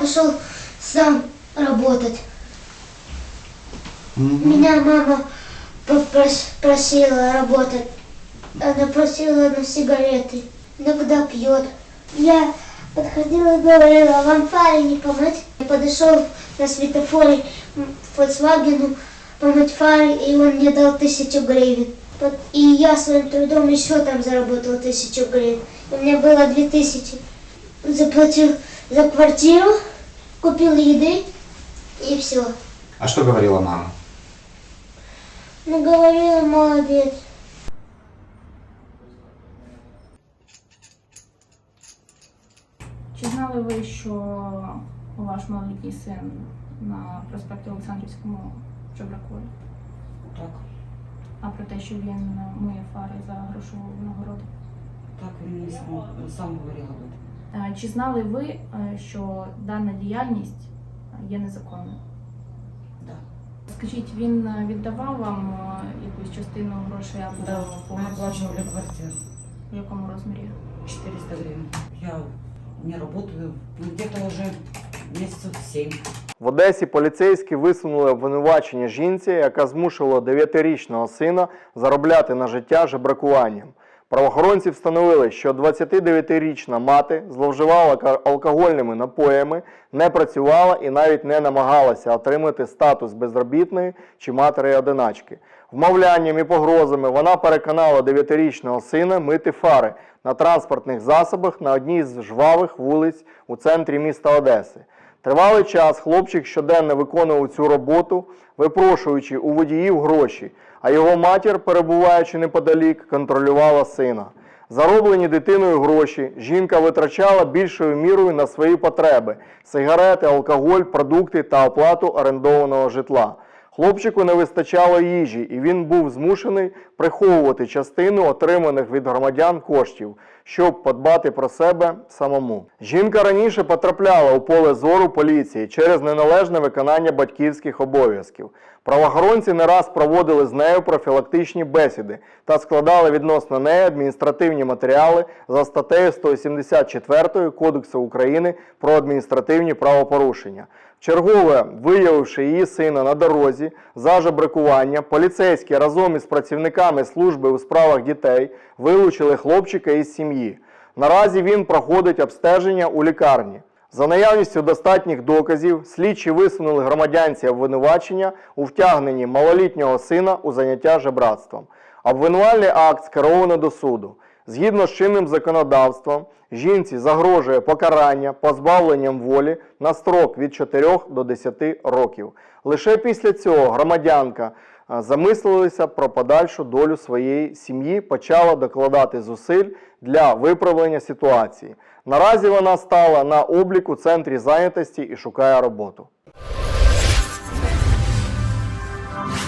пошел сам работать. Мгм. Меня мама попрос- просила работать. Она просила на сигареты. Иногда пьет. Я подходила и говорила, вам фары не помыть? Я подошел на светофоре м, Volkswagen помыть фары, и он мне дал тысячу гривен. И я своим трудом еще там заработал тысячу гривен. У меня было две тысячи. Заплатил за квартиру, купил еды и все. А что говорила мама? Ну, говорила, молодец. Чи знали ви, що ваш малолітній син на проспекті Олександрівському жебракує? Так, А про те, що він миє фари за грошову нагороду? так він мені сам, сам говорив Чи знали ви, е, що дана діяльність є незаконною? Да. Скажіть, він е, віддавав вам е, якусь частину грошей або Да, по мы оплачивали квартиру. в якому розмірі? 400 гривен. Я не работаю ну, где-то уже месяцев 7. В Одесі поліцейські висунули обвинувачення жінці, яка змушувала 9-річного сина заробляти на життя жебракуванням. Правоохоронці встановили, що 29-річна мати зловживала алкогольними напоями, не працювала і навіть не намагалася отримати статус безробітної чи матері-одиначки. Вмовлянням і погрозами вона переконала 9-річного сина мити фари на транспортних засобах на одній з жвавих вулиць у центрі міста Одеси. Тривалий час хлопчик щоденно виконував цю роботу, випрошуючи у водіїв гроші, а його матір, перебуваючи неподалік, контролювала сина. Зароблені дитиною гроші жінка витрачала більшою мірою на свої потреби: сигарети, алкоголь, продукти та оплату орендованого житла. Хлопчику не вистачало їжі, і він був змушений приховувати частину отриманих від громадян коштів, щоб подбати про себе самому. Жінка раніше потрапляла у поле зору поліції через неналежне виконання батьківських обов'язків. Правоохоронці не раз проводили з нею профілактичні бесіди та складали відносно неї адміністративні матеріали за статтею 174 Кодексу України про адміністративні правопорушення. Чергове, виявивши її сина на дорозі за жебракування, поліцейські разом із працівниками служби у справах дітей вилучили хлопчика із сім'ї. Наразі він проходить обстеження у лікарні. За наявністю достатніх доказів, слідчі висунули громадянці обвинувачення у втягненні малолітнього сина у заняття жебратством. Обвинувальний акт скеровано до суду. Згідно з чинним законодавством, жінці загрожує покарання позбавленням волі на строк від 4 до 10 років. Лише після цього громадянка замислилася про подальшу долю своєї сім'ї, почала докладати зусиль для виправлення ситуації. Наразі вона стала на обліку центрі зайнятості і шукає роботу.